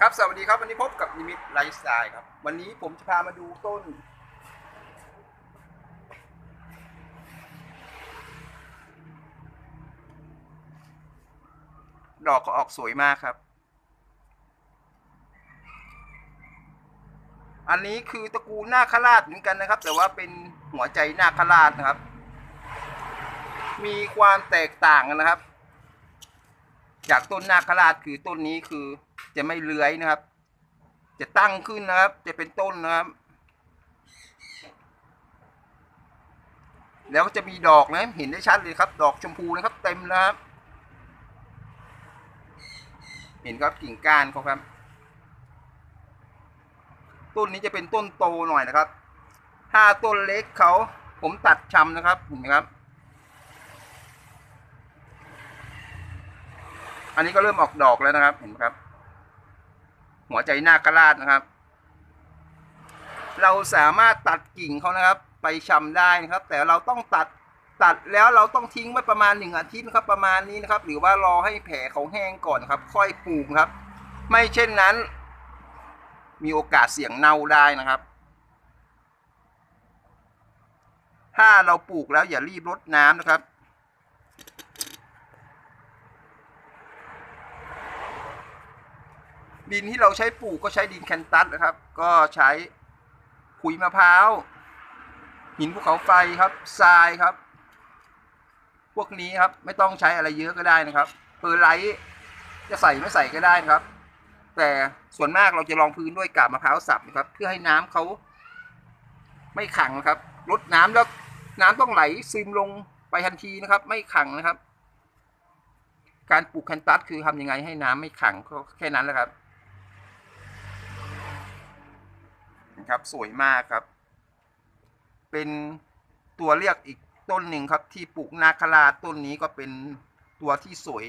ครับ สวัสดีครับวันนี้พบกับนิมิตไลฟ์สไตล์ครับ วันนี้ผมจะพามาดูต้น ดอกก็ออกสวยมากครับ อันนี้คือตระกูลนาคราชเหมือนกันนะครับ แต่ว่าเป็นหัวใจนาคราชนะครับ มีความแตกต่างกันนะครับ จากต้นนาคราชคือต้นนี้คือจะไม่เลื้อยนะครับ จะตั้งขึ้นนะครับ จะเป็นต้นนะครับ แล้วก็จะมีดอกนะเห็นได้ชัดเลยครับ ดอกชมพูนะครับ เต็มนะครับ เห็นครับกิ่งก้านเขาครับ ต้นนี้จะเป็นต้นโตหน่อยนะครับ ถ้าต้นเล็กเขาผมตัดชำนะครับเห็นไหมครับ อันนี้ก็เริ่มออกดอกแล้วนะครับ เห็นไหมครับ หัวใจนาคราชนะครับ เราสามารถตัดกิ่งเขานะครับ ไปชำได้นะครับ แต่เราต้องตัดตัดแล้วเราต้องทิ้งไว้ประมาณหนึ่งอาทิตย์ครับประมาณนี้นะครับ หรือว่ารอให้แผลเขาแห้งก่อนครับ ค่อยปลูกครับ ไม่เช่นนั้น มีโอกาสเสี่ยงเน่าได้นะครับ ถ้าเราปลูกแล้วอย่ารีบรดน้ำนะครับ ดินที่เราใช้ปลูกก็ใช้ดินแคนตัสนะครับ ก็ใช้ขุยมะพร้าว หินภูเขาไฟครับทรายครับ พวกนี้ครับไม่ต้องใช้อะไรเยอะก็ได้นะครับเพอร์ไลท์จะใส่ไม่ใส่ก็ได้นะครับ แต่ส่วนมากเราจะรองพื้นด้วยกาบมะพร้าวสับนะครับ เพื่อให้น้ำเขาไม่ขังนะครับลดน้ำแล้วน้ำต้องไหลซึมลงไปทันทีนะครับ ไม่ขังนะครับ การปลูกแคนตัสคือทำยังไงให้น้ำไม่ขังก็แค่นั้นแหละครับ ครับ สวยมากครับ เป็นตัวเรียกอีกต้นหนึ่งครับ ที่ปลูกนาคราต้นนี้ก็เป็นตัวที่สวย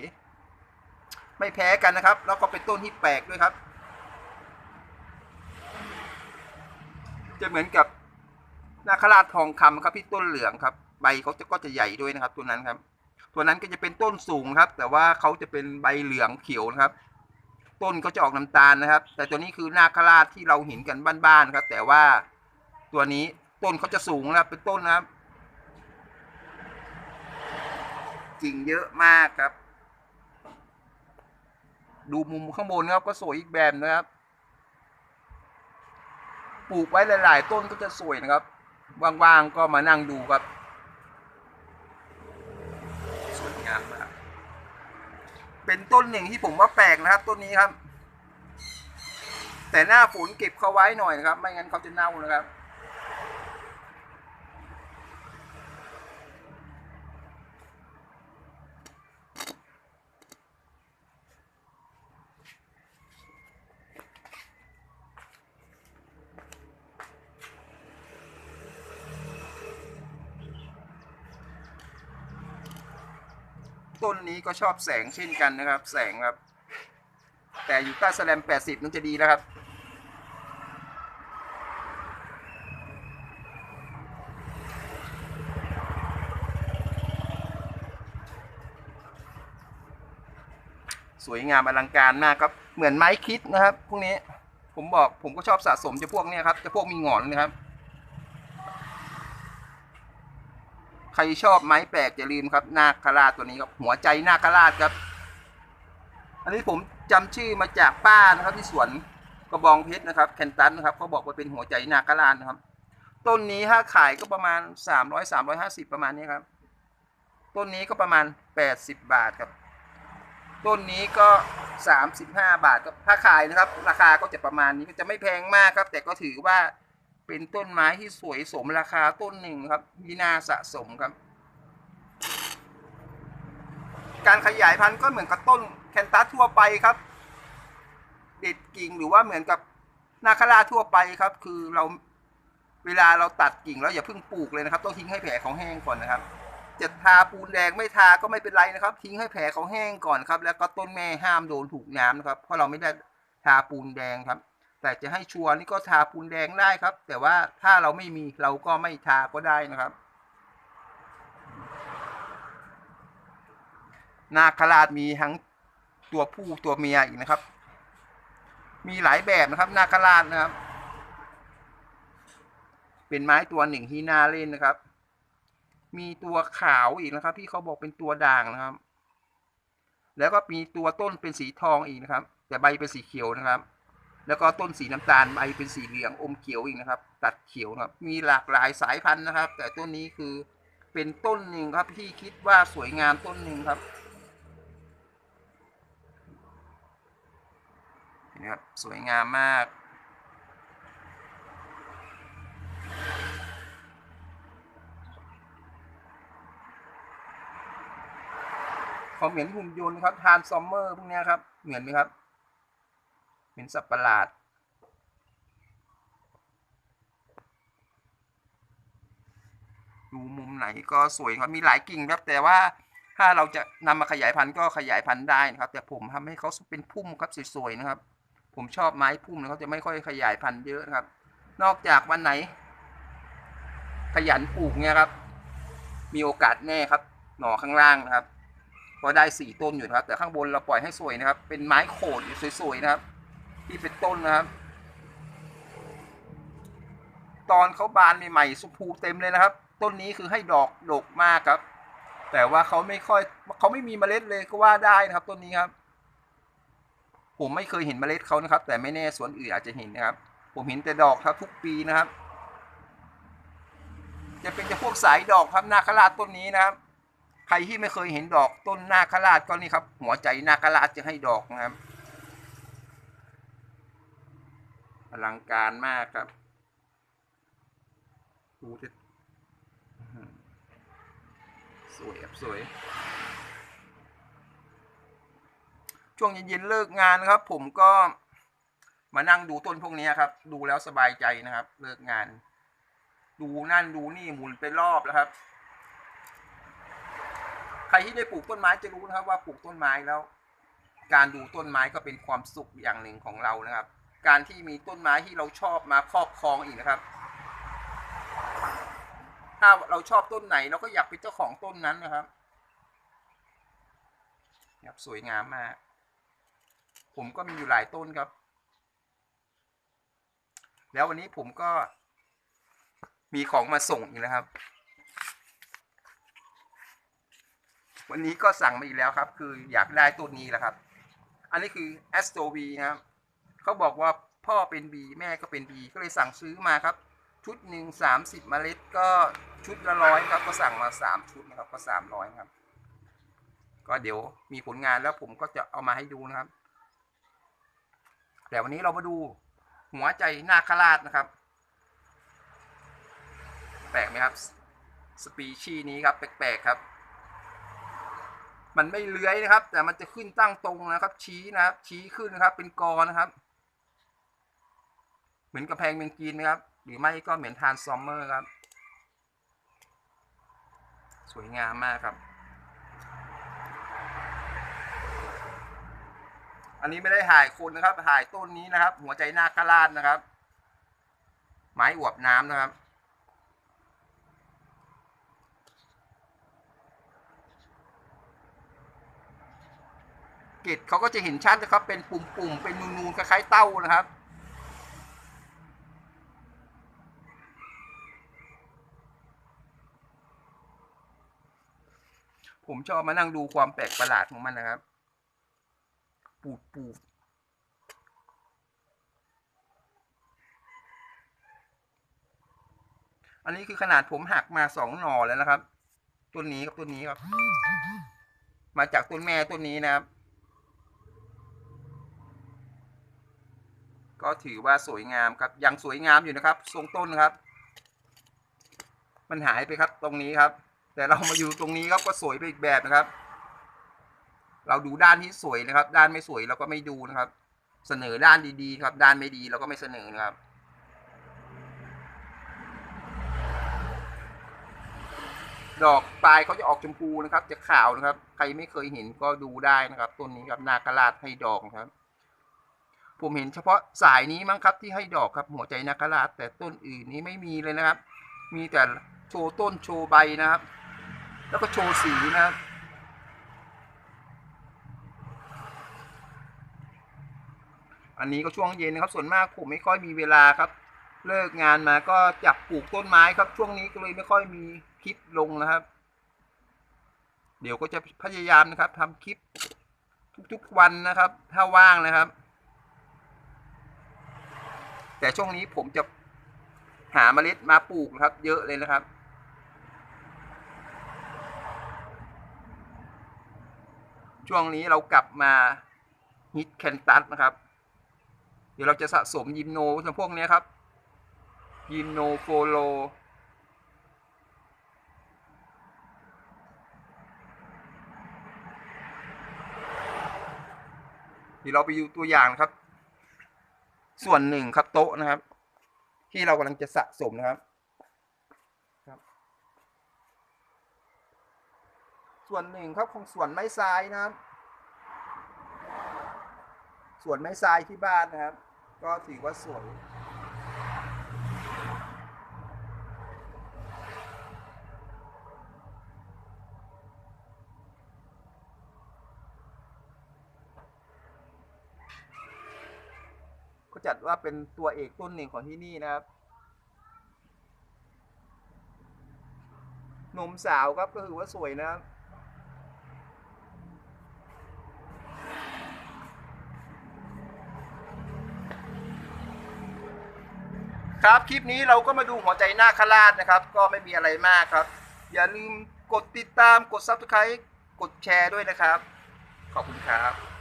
ไม่แพ้กันนะครับ แล้วก็เป็นต้นที่แปลกด้วยครับ จะเหมือนกับนาคราทองคำครับที่ต้นเหลืองครับ ใบเขาจะก็จะใหญ่ด้วยนะครับ ตัวนั้นครับ ตัวนั้นก็จะเป็นต้นสูงครับ แต่ว่าเขาจะเป็นใบเหลืองเขียวนะครับ ต้นเขาจะออกน้ำตาลนะครับ แต่ตัวนี้คือนาคราชที่เราเห็นกันบ้านๆครับ แต่ว่าตัวนี้ต้นเขาจะสูงนะครับเป็นต้นนะครับกิ่งเยอะมากครับ ดูมุมข้างบนครับก็สวยอีกแบบนะครับ ปลูกไว้หลาย ๆ ต้นก็จะสวยนะครับว่างๆก็มานั่งดูครับ สวยงามมาก เป็นต้นหนึ่งที่ผมว่าแปลกนะครับ ต้นนี้ครับ แต่หน้าฝนเก็บเขาไว้หน่อยนะครับ ไม่งั้นเขาจะเน่านะครับ ต้นนี้ก็ชอบแสงเช่นกันนะครับ แสงครับ แต่อยู่ใต้แสแลม 80นั่นจะดีแล้วครับ สวยงามอลังการมากครับ เหมือนไม้คิดนะครับ พวกนี้ผมบอกผมก็ชอบสะสมจะพวกนี้ครับจะพวกมีหงอนนะครับ ใครชอบไม้แปลกอย่าลืมครับนาคราชตัวนี้ครับหัวใจนาคราชครับ อันนี้ผมจำชื่อมาจากป้านะครับที่สวนกระบองเพชรนะครับแคนตันนะครับเขาบอกว่าเป็นหัวใจนาคราชนะครับ ต้นนี้ถ้าขายก็ประมาณสามร้อยสามร้อยห้าสิบประมาณนี้ครับ ต้นนี้ก็ประมาณแปดสิบบาทครับ ต้นนี้ก็สามสิบห้าบาทครับถ้าขายนะครับ ราคาก็จะประมาณนี้ก็จะไม่แพงมากครับ แต่ก็ถือว่า เป็นต้นไม้ที่สวยสมราคาต้นหนึ่งครับที่น่าสะสมครับ การขยายพันธุ์ก็เหมือนกับต้นแคนตัสทั่วไปครับ เด็ดกิ่งหรือว่าเหมือนกับนาคาราทั่วไปครับ คือเราเวลาเราตัดกิ่งแล้วอย่าเพิ่งปลูกเลยนะครับ ต้องทิ้งให้แผลเขาแห้งก่อนนะครับ จะทาปูนแดงไม่ทาก็ไม่เป็นไรนะครับ ทิ้งให้แผลเขาแห้งก่อนครับ แล้วก็ต้นแม่ห้ามโดนถูกน้ำนะครับ เพราะเราไม่ได้ทาปูนแดงครับ แต่จะให้ชัวร์นี่ก็ทาปูนแดงได้ครับ แต่ว่าถ้าเราไม่มีเราก็ไม่ทาก็ได้นะครับ นาคราชมีทั้งตัวผู้ตัวเมียอีกนะครับ มีหลายแบบนะครับ นาคราชนะครับ เป็นไม้ตัวหนึ่งที่น่าเล่นนะครับ มีตัวขาวอีกนะครับ ที่เขาบอกเป็นตัวด่างนะครับ แล้วก็มีตัวต้นเป็นสีทองอีกนะครับ แต่ใบเป็นสีเขียวนะครับ แล้วก็ต้นสีน้ำตาลใบเป็นสีเหลืองอมเขียวอีกนะครับ ตัดเขียวนะครับมีหลากหลายสายพันธุ์นะครับ แต่ต้นนี้คือเป็นต้นหนึ่งครับที่คิดว่าสวยงามต้นหนึ่งครับเห็นไหมครับสวยงามมากเขาเหมือนหุ่นยนต์ครับทานซอมเมอร์พวกนี้ครับ เหมือนไหมครับ เป็นสัตว์ประหลาด ดูมุมไหนก็สวยครับมีหลายกิ่งครับ แต่ว่าถ้าเราจะนำมาขยายพันธุ์ก็ขยายพันธุ์ได้นะครับ แต่ผมทำให้เขาเป็นพุ่มครับสวยๆนะครับ ผมชอบไม้พุ่มนะครับจะไม่ค่อยขยายพันธุ์เยอะนะครับ นอกจากวันไหน ขยันปลูกเนี่ยครับ มีโอกาสแน่ครับ หน่อข้างล่างนะครับก็ได้สี่ต้นอยู่นะครับ แต่ข้างบนเราปล่อยให้สวยนะครับ เป็นไม้โขดสวยๆนะครับ ที่เป็นต้นนะครับ ตอนเขาบานใหม่ๆสุภูเต็มเลยนะครับ ต้นนี้คือให้ดอกดกมากครับ แต่ว่าเขาไม่ค่อยเขาไม่มีเมล็ดเลยก็ว่าได้นะครับ ต้นนี้ครับ ผมไม่เคยเห็นเมล็ดเขานะครับ แต่ไม่แน่สวนอื่นอาจจะเห็นนะครับ ผมเห็นแต่ดอกครับทุกปีนะครับ จะเป็นจะพวกสายดอกครับนาคราชต้นนี้นะครับ ใครที่ไม่เคยเห็นดอกต้นนาคราชก็นี่ครับ หัวใจนาคราชจะให้ดอกนะครับ อลังการมากครับดูจะสวยครับสวย ช่วงเย็นๆเลิกงานครับ ผมก็มานั่งดูต้นพวกนี้ครับ ดูแล้วสบายใจนะครับ เลิกงาน ดูนั่นดูนี่หมุนไปรอบแล้วครับ ใครที่ได้ปลูกต้นไม้จะรู้นะครับ ว่าปลูกต้นไม้แล้ว การดูต้นไม้ก็เป็นความสุขอย่างหนึ่งของเรานะครับ การที่มีต้นไม้ที่เราชอบมาครอบครองอีกนะครับ ถ้าเราชอบต้นไหนเราก็อยากเป็นเจ้าของต้นนั้นนะครับครับสวยงามมาก ผมก็มีอยู่หลายต้นครับ แล้ววันนี้ผมก็มีของมาส่งอีกนะครับ วันนี้ก็สั่งมาอีกแล้วครับ คืออยากได้ต้นนี้แหละครับ อันนี้คือ s t r o V นะครับ เขาบอกว่าพ่อเป็น B แม่ก็เป็น B ก็เลยสั่งซื้อมาครับ ชุดหนึ่งสามสิบเมล็ดก็ชุดละร้อยครับ ก็สั่งมาสามชุดนะครับ ก็สามร้อยครับ ก็เดี๋ยวมีผลงานแล้วผมก็จะเอามาให้ดูนะครับ แต่วันนี้เรามาดูหัวใจนาคราชนะครับ แปลกไหมครับ สปีชีนี้ครับ แปลกๆครับ มันไม่เลื้อยนะครับ แต่มันจะขึ้นตั้งตรงนะครับ ชี้นะครับ ชี้ขึ้นนะครับ เป็นกอนะครับ มือนกระแพงเมืองจีนนะครับ หรือไม่ก็เหมือนทานซอมเมอร์ครับ สวยงามมากครับ อันนี้ไม่ได้ถ่ายคนนะครับถ่ายต้นนี้นะครับ หัวใจนาคราชนะครับ ไม้อวบน้ำนะครับเกล็ดเขาก็จะเห็นชัดนะครับ เป็นปุ่มๆ เป็นนูนๆคล้ายๆเต้านะครับ ผมชอบมานั่งดูความแปลกประหลาดของมันนะครับ ปูดปูดอันนี้คือขนาดผมหักมาสองหน่อแล้วนะครับ ต้นนี้กับต้นนี้ครับ มาจากต้นแม่ต้นนี้นะครับ ก็ถือว่าสวยงามครับ ยังสวยงามอยู่นะครับ ทรงต้นครับ มันหายไปครับตรงนี้ครับ แต่เรามาอยู่ตรงนี้ครับก็สวยไปอีกแบบนะครับ เราดูด้านที่สวยนะครับ ด้านไม่สวยเราก็ไม่ดูนะครับ เสนอด้านดีๆ ครับ ด้านไม่ดีเราก็ไม่เสนอนะครับดอกปลายเขาจะออกชมพูนะครับ จะขาวนะครับ ใครไม่เคยเห็นก็ดูได้นะครับต้นนี้ครับนาคราชให้ดอกครับ ผมเห็นเฉพาะสายนี้มั้งครับที่ให้ดอกครับ หัวใจนาคราชแต่ต้นอื่นนี้ไม่มีเลยนะครับ มีแต่โชว์ต้นโชว์ใบนะครับ แล้วก็โชว์สีนะครับอันนี้ก็ช่วงเย็นนะครับ ส่วนมากผมไม่ค่อยมีเวลาครับ เลิกงานมาก็จับปลูกต้นไม้ครับ ช่วงนี้ก็เลยไม่ค่อยมีคลิปลงนะครับ เดี๋ยวก็จะพยายามนะครับทำคลิปทุกๆวันนะครับ ถ้าว่างนะครับ แต่ช่วงนี้ผมจะหาเมล็ดมาปลูกครับ เยอะเลยนะครับ ช่วงนี้เรากลับมาฮิตแคนตัสนะครับ เดี๋ยวเราจะสะสมยิมโนพวกนี้ครับ ยิมโนโฟโลเดี๋ยวเราไปดูตัวอย่างนะครับ ส่วนหนึ่งครับโต๊ะนะครับ ที่เรากำลังจะสะสมนะครับ ส่วนหนึ่งครับของส่วนไม้ทรายนะครับส่วนไม้ทรายที่บ้านนะครับ ก็ถือว่าสวยก็จัดว่าเป็นตัวเอกต้นหนึ่งของที่นี่นะครับหนุ่มสาวครับก็คือว่าสวยนะครับ ครับคลิปนี้เราก็มาดูหัวใจนาคราชนะครับ ก็ไม่มีอะไรมากครับ อย่าลืมกดติดตามกด subscribe กดแชร์ด้วยนะครับ ขอบคุณครับ